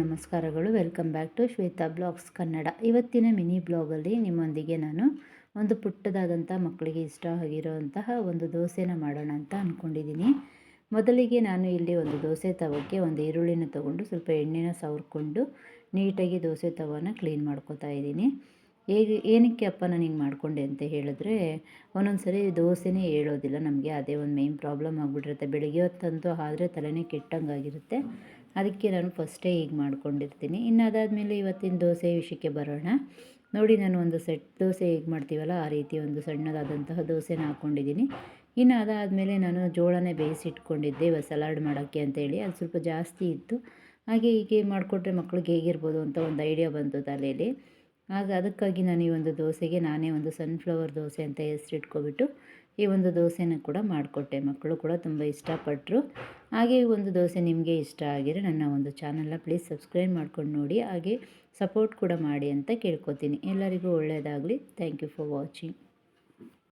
ನಮಸ್ಕಾರಗಳು. Welcome back to Shweta blogs Kannada. ಇವತ್ತಿನ mini ಬ್ಲಾಗಲ್ಲಿ ನಿಮ್ಮೊಂದಿಗೆ ನಾನು ಒಂದು ಪುಟ್ಟದಾದಂಥ ಮಕ್ಕಳಿಗೆ ಇಷ್ಟ ಆಗಿರೋಂತಹ ಒಂದು ದೋಸೆನ ಮಾಡೋಣ ಅಂತ ಅಂದ್ಕೊಂಡಿದ್ದೀನಿ ಮೊದಲಿಗೆ ನಾನು ಇಲ್ಲಿ ಒಂದು ದೋಸೆ ತವಕ್ಕೆ ಒಂದು ಈರುಳ್ಳಿನ ತೊಗೊಂಡು ಸ್ವಲ್ಪ ಎಣ್ಣೆನ ಸವರ್ಕೊಂಡು ನೀಟಾಗಿ ದೋಸೆ ತವನ ಕ್ಲೀನ್ ಮಾಡ್ಕೋತಾ ಇದ್ದೀನಿ. ಹೇಗೆ ಏನಕ್ಕೆ ಅಪ್ಪ ನಾನು ಹಿಂಗೆ ಮಾಡಿಕೊಂಡೆ ಅಂತ ಹೇಳಿದ್ರೆ ಒಂದೊಂದು ಸರಿ ದೋಸೆನೇ ಹೇಳೋದಿಲ್ಲ ನಮಗೆ, ಅದೇ ಒಂದು ಮೇಯ್ನ್ ಪ್ರಾಬ್ಲಮ್ ಆಗಿಬಿಟ್ಟಿರುತ್ತೆ. ಬೆಳಗ್ಗೆ ಹೊತ್ತಂತೂ ಆದರೆ ತಲೆನೇ ಕೆಟ್ಟಂಗಾಗಿರುತ್ತೆ. ಅದಕ್ಕೆ ನಾನು ಫಸ್ಟೇ ಹೀಗೆ ಮಾಡ್ಕೊಂಡಿರ್ತೀನಿ. ಇನ್ನು ಅದಾದಮೇಲೆ ಇವತ್ತಿನ ದೋಸೆ ವಿಷಯಕ್ಕೆ ಬರೋಣ. ನೋಡಿ, ನಾನು ಒಂದು ಸೆಟ್ ದೋಸೆ ಹೇಗೆ ಮಾಡ್ತೀವಲ್ಲ, ಆ ರೀತಿ ಒಂದು ಸಣ್ಣದಾದಂತಹ ದೋಸೆನ ಹಾಕ್ಕೊಂಡಿದ್ದೀನಿ ಇನ್ನು ಅದಾದಮೇಲೆ ನಾನು ಜೋಳನೇ ಬೇಯಿಸಿಟ್ಕೊಂಡಿದ್ದೆ ಸಲಾಡ್ ಮಾಡೋಕ್ಕೆ ಅಂತೇಳಿ ಅದು ಸ್ವಲ್ಪ ಜಾಸ್ತಿ ಇತ್ತು. ಹಾಗೆ ಹೀಗೆ ಮಾಡಿಕೊಟ್ರೆ ಮಕ್ಳಿಗೆ ಹೇಗಿರ್ಬೋದು ಅಂತ ಒಂದು ಐಡಿಯಾ ಬಂತು ತಲೆಯಲ್ಲಿ. ಆಗ ಅದಕ್ಕಾಗಿ ನಾನು ಈ ಒಂದು ದೋಸೆಗೆ ನಾನೇ ಒಂದು ಸನ್ಫ್ಲವರ್ ದೋಸೆ ಅಂತ ಹೆಸರಿಟ್ಕೊಬಿಟ್ಟು ಈ ಒಂದು ದೋಸೆನ ಕೂಡ ಮಾಡಿಕೊಟ್ಟೆ. ಮಕ್ಕಳು ಕೂಡ ತುಂಬ ಇಷ್ಟಪಟ್ಟರು ಹಾಗೆ ಈ ಒಂದು ದೋಸೆ ನಿಮಗೆ ಇಷ್ಟ ಆಗಿದ್ರೆ ನನ್ನ ಒಂದು ಚಾನಲ್ನ ಪ್ಲೀಸ್ ಸಬ್ಸ್ಕ್ರೈಬ್ ಮಾಡ್ಕೊಂಡು ನೋಡಿ. ಹಾಗೆ ಸಪೋರ್ಟ್ ಕೂಡ ಮಾಡಿ ಅಂತ ಕೇಳ್ಕೊತೀನಿ. ಎಲ್ಲರಿಗೂ ಒಳ್ಳೆಯದಾಗಲಿ ಥ್ಯಾಂಕ್ ಯು ಫಾರ್ ವಾಚಿಂಗ್